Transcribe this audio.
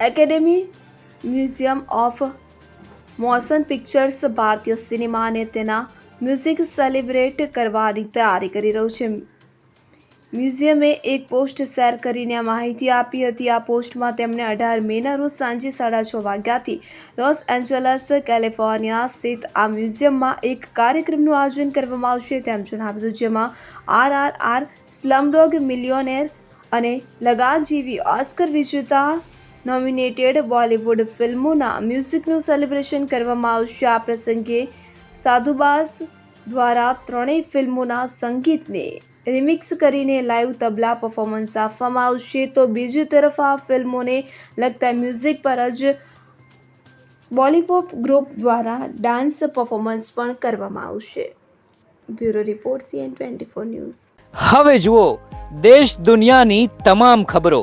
Academy Museum of Motion Pictures ભારતીય સિનેમાને તેના મ્યુઝિક સેલિબ્રેટ કરવાની તૈયારી કરી રહ્યું છે. મ્યુઝિયમે એક પોસ્ટ શેર કરીને આ માહિતી આપી હતી. આ પોસ્ટમાં તેમણે અઢાર મેના રોજ સાંજે સાડા છ વાગ્યાથી લોસ એન્જલસ કેલિફોર્નિયા સ્થિત આ મ્યુઝિયમમાં એક કાર્યક્રમનું આયોજન કરવામાં આવશે. તેમ જણાવ્યું જેમાં R R R Slumdog Millionaire અને લગાન જેવી ઓસ્કર વિજેતા નોમિનેટેડ બોલિવૂડ ફિલ્મોના મ્યુઝિકનું સેલિબ્રેશન કરવામાં આવશે. આ પ્રસંગે સાધુબાસ દ્વારા ત્રણેય ફિલ્મોના સંગીતને રિમિક્સ કરીને લાઈવ તબલા પરફોર્મન્સ આપવામાં આવશે. તો બીજી તરફ આ ફિલ્મોને લગતા મ્યુઝિક પર જ બોલીપોપ ગ્રુપ દ્વારા ડાન્સ પરફોર્મન્સ પણ કરવામાં આવશે. Bureau report CN twenty four news. હવે જુઓ, દેશ દુનિયાની તમામ ખબરો.